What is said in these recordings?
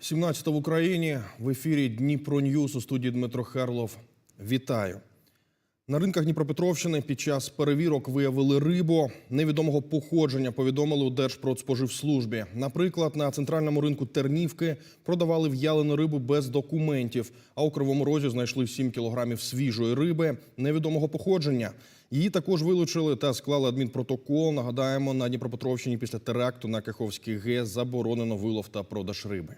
17 в Україні в ефірі Дніпро Ньюс у студії Дмитро Херлов. Вітаю. На ринках Дніпропетровщини під час перевірок виявили рибу невідомого походження. Повідомили у Держпродспоживслужбі. Наприклад, на центральному ринку Тернівки продавали в'ялену рибу без документів. А у Кривому Розі знайшли 7 кілограмів свіжої риби невідомого походження. Її також вилучили та склали адмінпротокол. Нагадаємо, на Дніпропетровщині після теракту на Каховський ГЕС заборонено вилов та продаж риби.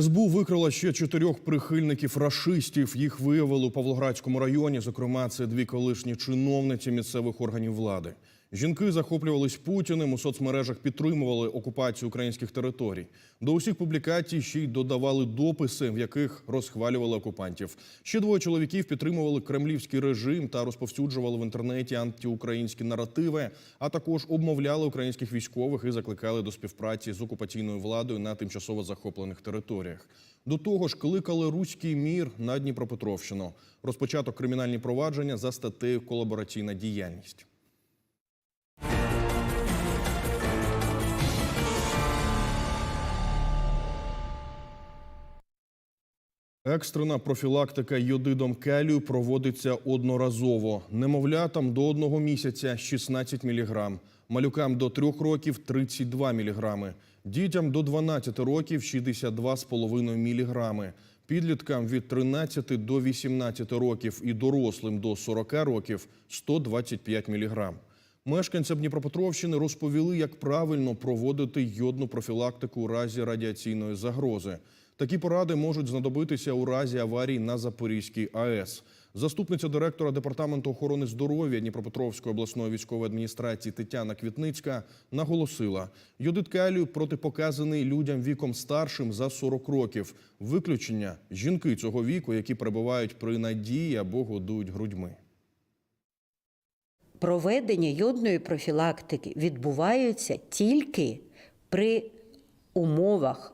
СБУ викрила ще чотирьох прихильників рашистів. Їх виявили у Павлоградському районі. Зокрема, це дві колишні чиновниці місцевих органів влади. Жінки захоплювались Путіним у соцмережах, підтримували окупацію українських територій. До усіх публікацій ще й додавали дописи, в яких розхвалювали окупантів. Ще двоє чоловіків підтримували кремлівський режим та розповсюджували в інтернеті антиукраїнські наративи, а також обмовляли українських військових і закликали до співпраці з окупаційною владою на тимчасово захоплених територіях. До того ж, кликали руський мір на Дніпропетровщину. Розпочато кримінальні провадження за статтею колабораційна діяльність. Екстрена профілактика йодидом келію проводиться одноразово. Немовлятам до одного місяця 16 мг, малюкам до 3 років 32 мг, дітям до 12 років 62,5 мг, підліткам від 13 до 18 років і дорослим до 40 років 125 мг. Мешканцям Дніпропетровщини розповіли, як правильно проводити йодну профілактику у разі радіаційної загрози. Такі поради можуть знадобитися у разі аварії на Запорізькій АЕС. Заступниця директора департаменту охорони здоров'я Дніпропетровської обласної військової адміністрації Тетяна Квітницька наголосила, йодит калію протипоказаний людям віком старшим за 40 років. Виключення жінки цього віку, які перебувають при надії або годують грудьми. Проведення йодної профілактики відбувається тільки при умовах.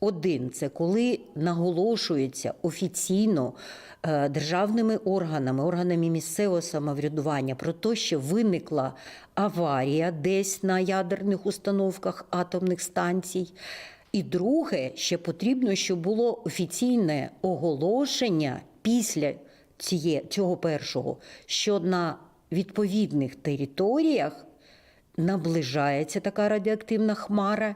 Один це коли наголошується офіційно е, державними органами, органами місцевого самоврядування про те, що виникла аварія десь на ядерних установках атомних станцій. І друге, ще потрібно, щоб було офіційне оголошення після цього першого, що на відповідних територіях наближається така радіоактивна хмара,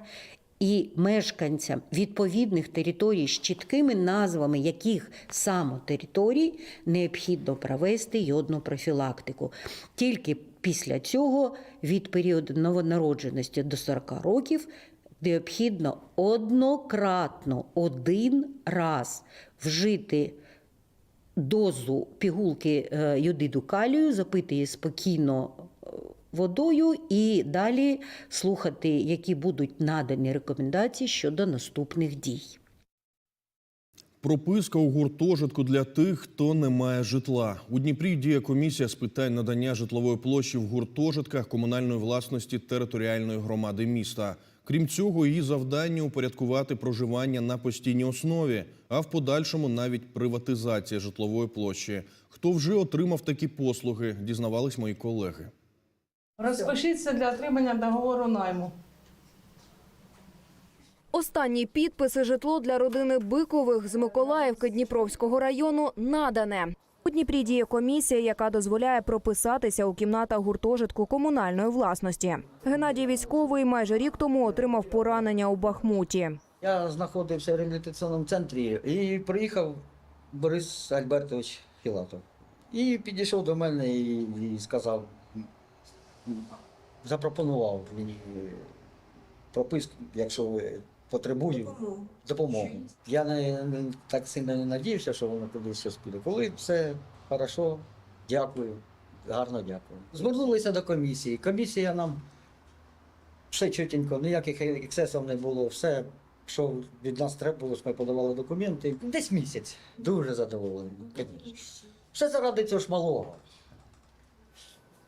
і мешканцям відповідних територій з чіткими назвами яких саме територій необхідно провести йодну профілактику. Тільки після цього від періоду новонародженості до 40 років необхідно однократно один раз вжити дозу пігулки е, йодиду калію, запити її спокійно водою і далі слухати, які будуть надані рекомендації щодо наступних дій. Прописка у гуртожитку для тих, хто не має житла. У Дніпрі діє комісія з питань надання житлової площі в гуртожитках комунальної власності територіальної громади міста. Крім цього, її завдання упорядкувати проживання на постійній основі, а в подальшому навіть приватизація житлової площі. Хто вже отримав такі послуги, дізнавались мої колеги. Розпишіться для отримання договору найму. Останні підписи житло для родини Бикових з Миколаївки Дніпровського району надане. У Дніпрі діє комісія, яка дозволяє прописатися у кімнатах гуртожитку комунальної власності. Геннадій військовий майже рік тому отримав поранення у Бахмуті. Я знаходився в реабілітаційному центрі і приїхав Борис Альбертович Філатов. І підійшов до мене і, і сказав, запропонував мені прописку, якщо потребую допомогу. Я не, не так сильно не надіявся, що воно кудись щось піде. Коли все хорошо, дякую, гарно дякую. Звернулися до комісії. Комісія нам все чутенько, ніяких ексцесів не було, все, що від нас треба було, що ми подавали документи. Десь місяць. Дуже задоволений. Все заради цього ж малого.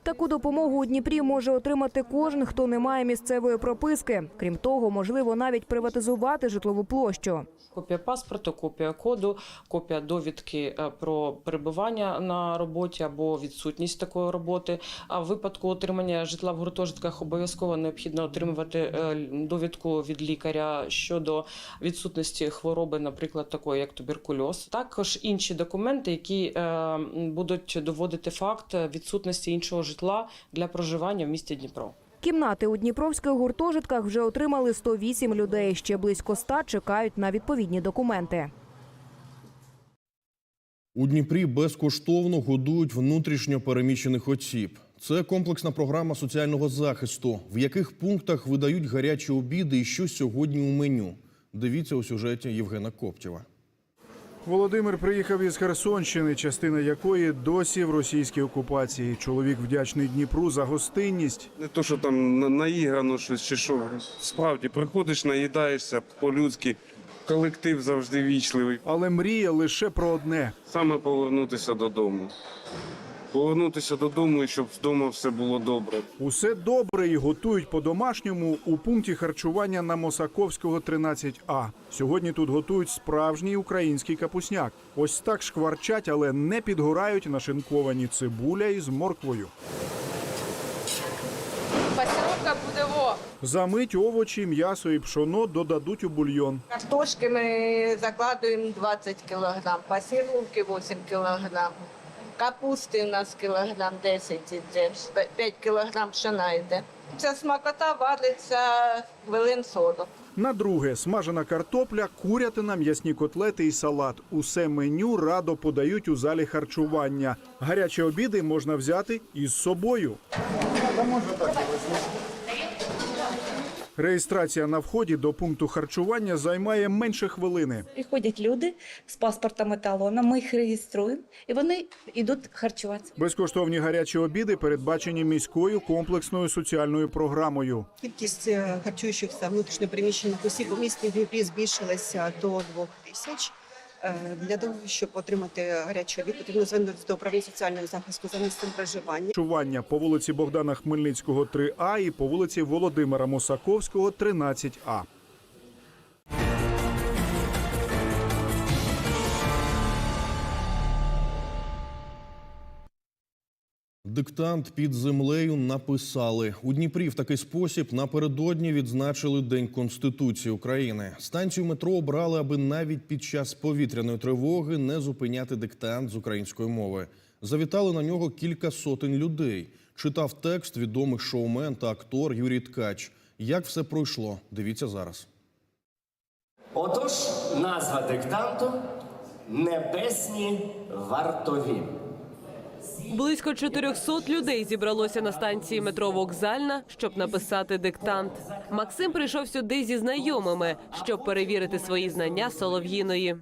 Таку допомогу у Дніпрі може отримати кожен, хто не має місцевої прописки. Крім того, можливо навіть приватизувати житлову площу. Копія паспорту, копія коду, копія довідки е, про перебування на роботі або відсутність такої роботи. А в випадку отримання житла в гуртожитках обов'язково необхідно отримувати е, довідку від лікаря щодо відсутності хвороби, наприклад, такої як туберкульоз. Також інші документи, які е, будуть доводити факт відсутності іншого житла для проживання в місті Дніпро. Кімнати у дніпровських гуртожитках вже отримали 108 людей. Ще близько 100 чекають на відповідні документи. У Дніпрі безкоштовно годують внутрішньо переміщених осіб. Це комплексна програма соціального захисту. В яких пунктах видають гарячі обіди і що сьогодні у меню? Дивіться у сюжеті Євгена Коптєва. Володимир приїхав із Херсонщини, частина якої досі в російській окупації. Чоловік вдячний Дніпру за гостинність. Не то, що там на- наіграно щось чи що. Справді, приходиш, наїдаєшся по-людськи. Колектив завжди вічливий. Але мріє лише про одне Саме повернутися додому. Повернутися додому і щоб вдома все було добре. усе добре і готують по-домашньому у пункті харчування на Мосаковського 13А. Сьогодні тут готують справжній український капусняк. Ось так шкварчать, але не підгорають нашинковані цибуля із морквою. Пасіровка буде во. Замить овочі, м'ясо і пшоно додадуть у бульйон. Картошки ми закладуємо 20 кг, пасіровки 8 кг, капусти у нас кілограм 10 іде, 5 кілограм пшена йде. Ця смакота вариться хвилин 40. На друге смажена картопля, курятина, м'ясні котлети і салат. Усе меню радо подають у залі харчування. Гарячі обіди можна взяти із собою. Реєстрація на вході до пункту харчування займає менше хвилини. Приходять люди з паспортом і талоном, ми їх реєструємо, і вони йдуть харчуватися. Безкоштовні гарячі обіди передбачені міською комплексною соціальною програмою. Кількість е, харчуючихся внутрішньопереміщених осіб у місті Дніпрі збільшилася до двох тисяч. Е, Для того, щоб отримати гарячий обід, потрібно звернутися до управління соціального захисту за місцем проживання. Чування по вулиці Богдана Хмельницького 3А і по вулиці Володимира Мосаковського 13А. Диктант під землею написали у Дніпрі. В такий спосіб напередодні відзначили День Конституції України. Станцію метро обрали, аби навіть під час повітряної тривоги не зупиняти диктант з української мови. Завітали на нього кілька сотень людей. Читав текст відомий шоумен та актор Юрій Ткач. Як все пройшло? Дивіться зараз. Отож, назва диктанту Небесні вартові. Близько 400 людей зібралося на станції метро Вокзальна, щоб написати диктант. Максим прийшов сюди зі знайомими, щоб перевірити свої знання солов'їної.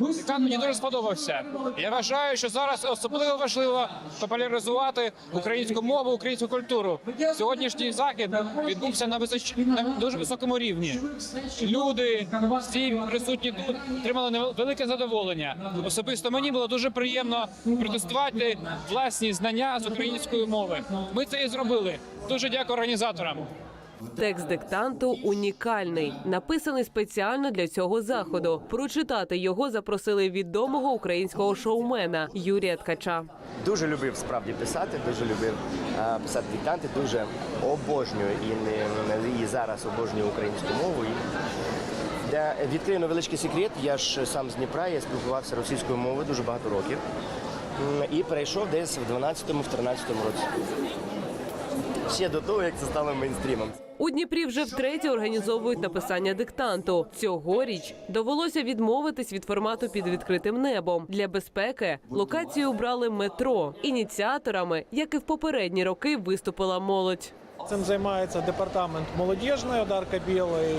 Диктант мені дуже сподобався. Я вважаю, що зараз особливо важливо популяризувати українську мову, українську культуру. Сьогоднішній захід відбувся на височ... на дуже високому рівні. Люди, всі присутні тут отримали велике задоволення. Особисто мені було дуже приємно протестувати власні знання з української мови. Ми це і зробили. Дуже дякую організаторам. Текст диктанту унікальний, написаний спеціально для цього заходу. Прочитати його запросили відомого українського шоумена Юрія Ткача. Дуже любив справді писати, дуже любив е, писати диктанти, дуже обожнюю і, не, і зараз обожнюю українську мову. Для, відкрию невеличкий секрет. Я ж сам з Дніпра, я спілкувався російською мовою дуже багато років. І перейшов десь в 12-13 році. Ще до того, як це стало мейнстрімом. У Дніпрі вже втретє організовують написання диктанту. Цьогоріч довелося відмовитись від формату під відкритим небом. Для безпеки локацію обрали метро. Ініціаторами, як і в попередні роки, виступила молодь. Цим займається департамент молодіжної Одарка Білий.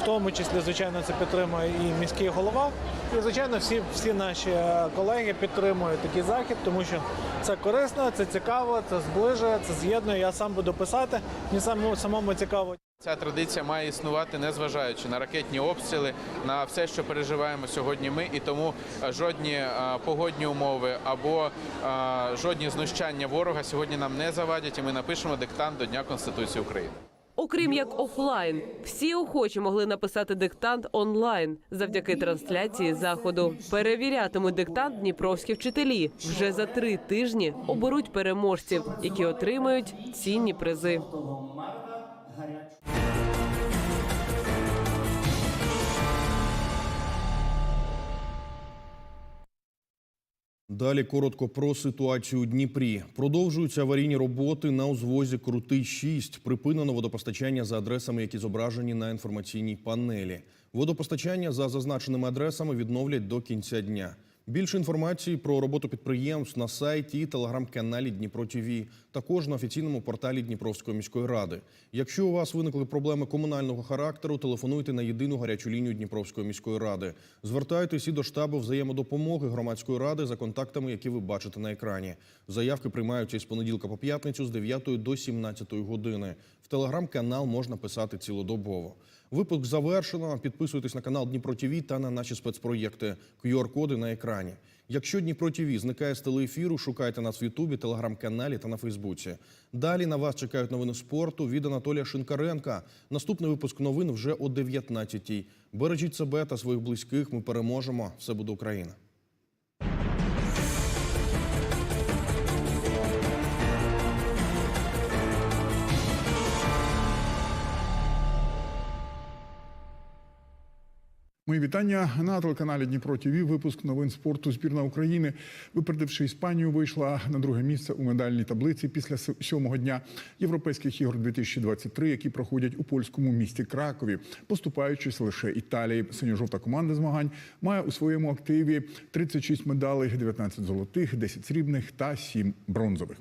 В тому числі, звичайно, це підтримує і міський голова. І звичайно, всі, всі наші е, колеги підтримують такий захід, тому що це корисно, це цікаво, це зближує, це з'єднує. Я сам буду писати. Мені самому цікаво. Ця традиція має існувати, незважаючи на ракетні обстріли, на все, що переживаємо сьогодні. Ми і тому е, жодні е, погодні умови або е, жодні знущання ворога сьогодні нам не завадять. І ми напишемо диктант до Дня Конституції України. Окрім як офлайн, всі охочі могли написати диктант онлайн завдяки трансляції заходу. Перевірятимуть диктант дніпровські вчителі. Вже за три тижні оберуть переможців, які отримають цінні призи. Далі коротко про ситуацію у Дніпрі. Продовжуються аварійні роботи на узвозі Крутий 6. Припинено водопостачання за адресами, які зображені на інформаційній панелі. Водопостачання за зазначеними адресами відновлять до кінця дня. Більше інформації про роботу підприємств на сайті і телеграм-каналі Дніпро ТВ, також на офіційному порталі Дніпровської міської ради. Якщо у вас виникли проблеми комунального характеру, телефонуйте на єдину гарячу лінію Дніпровської міської ради. Звертайтесь і до штабу взаємодопомоги громадської ради за контактами, які ви бачите на екрані. Заявки приймаються із понеділка по п'ятницю з 9 до 17 години. В телеграм-канал можна писати цілодобово. Випуск завершено. Підписуйтесь на канал Дніпро ТІВІ та на наші спецпроєкти. QR-коди на екрані. Якщо Дніпро ТІВІ зникає з телеефіру, шукайте нас в Ютубі, телеграм-каналі та на Фейсбуці. Далі на вас чекають новини спорту від Анатолія Шинкаренка. Наступний випуск новин вже о 19-й. Бережіть себе та своїх близьких. Ми переможемо. Все буде Україна. Мої вітання на телеканалі Дніпро ТВ. Випуск новин спорту. Збірна України, випередивши Іспанію, вийшла на друге місце у медальній таблиці після сьомого дня європейських ігор 2023, які проходять у польському місті Кракові, поступаючись лише Італії. Синьо-жовта команда змагань має у своєму активі 36 медалей, 19 золотих, 10 срібних та 7 бронзових.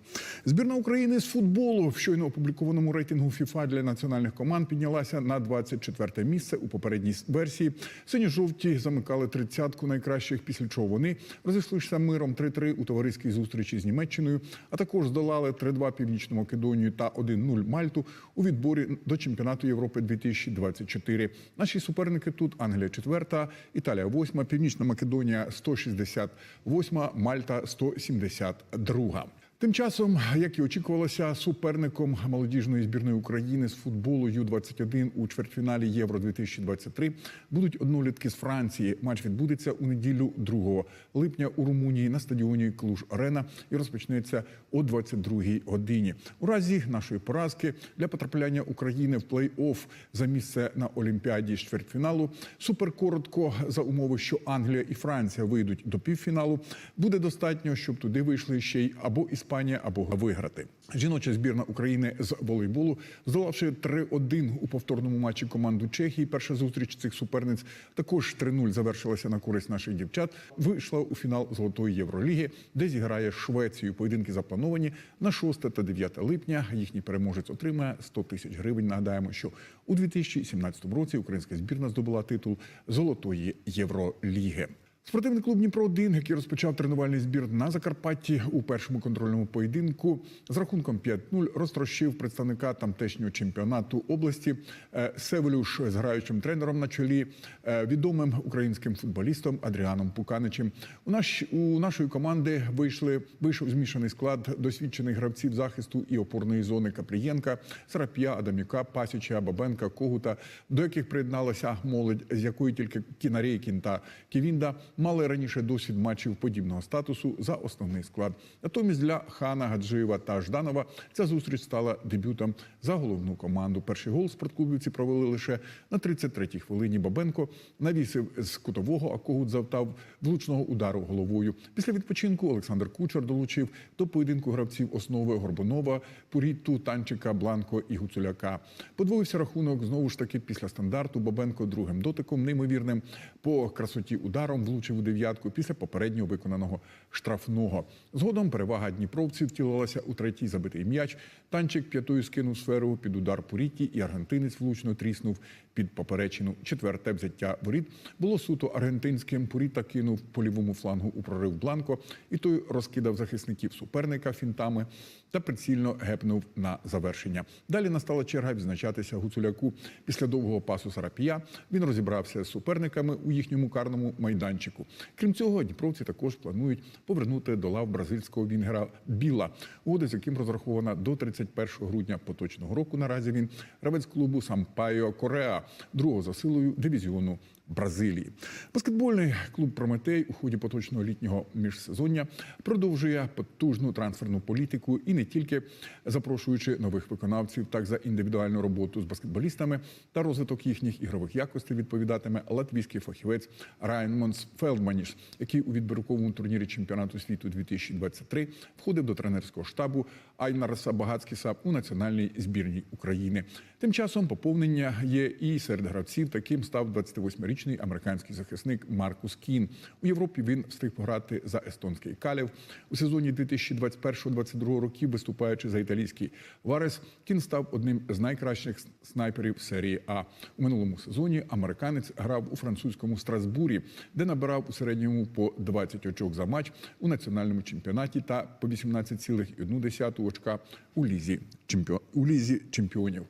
Збірна України з футболу в щойно опублікованому рейтингу ФІФА для національних команд піднялася на 24 місце у попередній версії. Сині-жовті замикали тридцятку найкращих, після чого вони розійшлися миром 3-3 у товариській зустрічі з Німеччиною, а також здолали 3-2 Північну Македонію та 1-0 Мальту у відборі до чемпіонату Європи 2024. Наші суперники тут Англія 4, Італія 8, Північна Македонія 168, Мальта 172. Тим часом, як і очікувалося, суперником молодіжної збірної України з футболу Ю-21 у чвертьфіналі Євро 2023 будуть однолітки з Франції. Матч відбудеться у неділю 2 липня у Румунії на стадіоні Клуж Арена і розпочнеться о 22 годині. У разі нашої поразки для потрапляння України в плей-офф за місце на Олімпіаді з чвертьфіналу суперкоротко за умови, що Англія і Франція вийдуть до півфіналу, буде достатньо, щоб туди вийшли ще й або Іспанія, або виграти. Жіноча збірна України з волейболу, здолавши 3-1 у повторному матчі команду Чехії. Перша зустріч цих суперниць також 3-0 завершилася на користь наших дівчат. Вийшла у фінал Золотої Євроліги, де зіграє з Швецією. Поєдинки заплановані на 6 та 9 липня. Їхній переможець отримає 100 тисяч гривень. Нагадаємо, що у 2017 році українська збірна здобула титул Золотої Євроліги. Спортивний клуб Дніпро 1 який розпочав тренувальний збір на Закарпатті у першому контрольному поєдинку з рахунком 5-0 розтрощив представника тамтешнього чемпіонату області е, Севелюш з граючим тренером на чолі, е, відомим українським футболістом Адріаном Пуканичем. У наш у нашої команди вийшли вийшов змішаний склад досвідчених гравців захисту і опорної зони Каплієнка, Сарап'я, Адамюка, Пасіча, Бабенка, Когута, до яких приєдналася молодь, з якої тільки Кінарейкін та Ківінда мали раніше досвід матчів подібного статусу за основний склад. Натомість для Хана Гаджиєва та Жданова ця зустріч стала дебютом за головну команду. Перший гол спортклубівці провели лише на 33-й хвилині. Бабенко навісив з кутового, а Когут завдав влучного удару головою. Після відпочинку Олександр Кучер долучив до поєдинку гравців основи Горбунова, Пуріту, Танчика, Бланко і Гуцуляка. Подвоївся рахунок знову ж таки після стандарту. Бабенко другим дотиком, неймовірним по красоті ударом влучив у дев'ятку після попереднього виконаного штрафного. Згодом перевага дніпровців втілилася у третій забитий м'яч. Танчик п'ятою скинув сферу під удар Пуріті, і аргентинець влучно тріснув під поперечину. Четверте взяття воріт було суто аргентинським. Пуріта кинув по лівому флангу у прорив Бланко, і той розкидав захисників суперника фінтами та прицільно гепнув на завершення. Далі настала черга відзначатися Гуцуляку. Після довгого пасу Сарапія він розібрався з суперниками у їхньому карному майданчику. Крім цього, дніпровці також планують повернути до лав бразильського вінгера Біла, угода з яким розрахована до 31 грудня поточного року. Наразі він гравець клубу Сампайо Кореа, другого за силою дивізіону Бразилії. Баскетбольний клуб Прометей у ході поточного літнього міжсезоння продовжує потужну трансферну політику і не тільки запрошуючи нових виконавців, так за індивідуальну роботу з баскетболістами та розвиток їхніх ігрових якостей відповідатиме латвійський фахівець Раймонс Фелдманіш, який у відбірковому турнірі чемпіонату світу 2023 входив до тренерського штабу Айнараса Багацкіса у національній збірній України. Тим часом поповнення є і серед гравців. Таким став 28-річний американський захисник Маркус Кін. У Європі він встиг пограти за естонський Калів у сезоні 2021-2022 років, виступаючи за італійський Варес. Кін став одним з найкращих снайперів серії А. У минулому сезоні американець грав у французькому Страсбурі, де набирав у середньому по 20 очок за матч у національному чемпіонаті та по 18,1 очка у лізі чемпіон у лізі чемпіонів.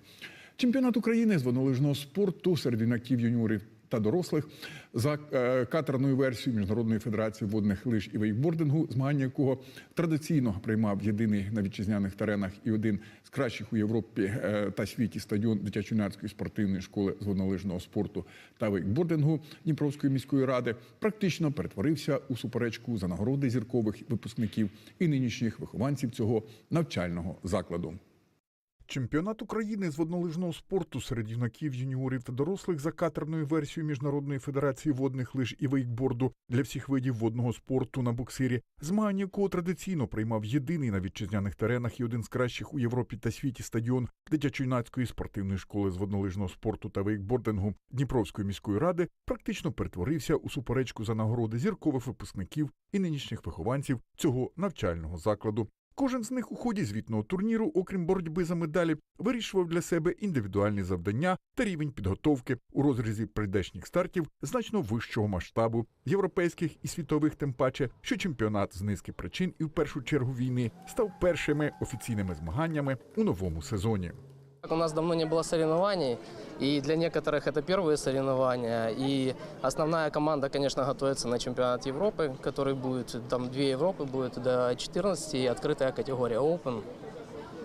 Чемпіонат України з воднолижного спорту серед юнаків юніорів та дорослих за е, катерною версією Міжнародної федерації водних лиж і вейкбордингу, змагання якого традиційно приймав єдиний на вітчизняних теренах і один з кращих у Європі е, та світі стадіон дитячо-юнацької спортивної школи з воднолижного спорту та вейкбордингу Дніпровської міської ради, практично перетворився у суперечку за нагороди зіркових випускників і нинішніх вихованців цього навчального закладу. Чемпіонат України з воднолижного спорту серед юнаків, юніорів та дорослих за катерною версією Міжнародної федерації водних лиж і вейкборду для всіх видів водного спорту на буксирі, змагання якого традиційно приймав єдиний на вітчизняних теренах і один з кращих у Європі та світі стадіон дитячо-юнацької спортивної школи з воднолижного спорту та вейкбордингу Дніпровської міської ради, практично перетворився у суперечку за нагороди зіркових випускників і нинішніх вихованців цього навчального закладу. Кожен з них у ході звітного турніру, окрім боротьби за медалі, вирішував для себе індивідуальні завдання та рівень підготовки у розрізі прийдешніх стартів значно вищого масштабу, європейських і світових, тим паче, що чемпіонат з низки причин і в першу чергу війни став першими офіційними змаганнями у новому сезоні. У нас давно не было соревнований, и для некоторых это первые соревнования. И основная команда, конечно, готовится на чемпионат Европы, который будет, там две Европы будет до 14 и открытая категория Open.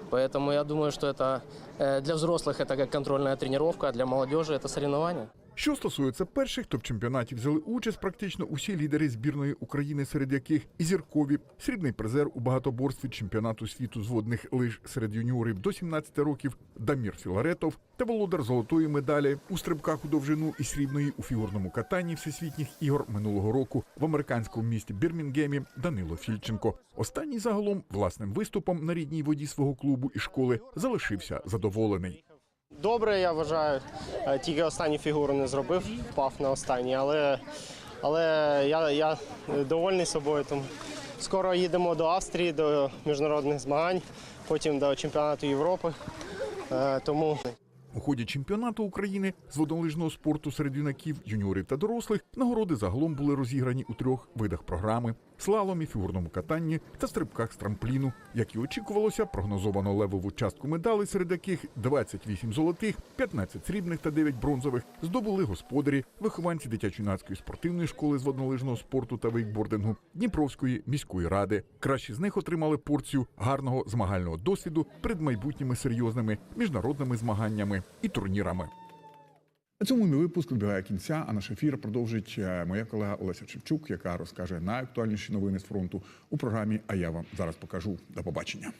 Поэтому я думаю, что это э, для взрослых это как контрольная тренировка, а для молодежи это соревнования. Що стосується перших топ-чемпіонатів, взяли участь практично усі лідери збірної України, серед яких і зіркові, срібний призер у багатоборстві чемпіонату світу з водних лиж серед юніорів до 17 років Дамір Філаретов та володар золотої медалі у стрибках у довжину і срібної у фігурному катанні всесвітніх ігор минулого року в американському місті Бірмінгемі Данило Фільченко. Останній загалом власним виступом на рідній воді свого клубу і школи залишився задоволений. Добре, я вважаю. Е, Тільки останню фігуру не зробив, впав на останній, але, але я, я довольний собою. Тому скоро їдемо до Австрії, до міжнародних змагань, потім до чемпіонату Європи. Е, Тому У ході чемпіонату України з водолижного спорту серед юнаків, юніорів та дорослих нагороди загалом були розіграні у трьох видах програми: слаломі, фігурному катанні та стрибках з трампліну. Як і очікувалося, прогнозовано левову частку медалей, серед яких 28 золотих, 15 срібних та 9 бронзових здобули господарі, вихованці дитячо-юнацької спортивної школи з воднолижного спорту та вейкбордингу Дніпровської міської ради. Кращі з них отримали порцію гарного змагального досвіду перед майбутніми серйозними міжнародними змаганнями і турнірами. На цьому мій випуск добігає кінця, а наш ефір продовжить е, моя колега Олеся Шевчук, яка розкаже найактуальніші новини з фронту у програмі. А я вам зараз покажу. До побачення.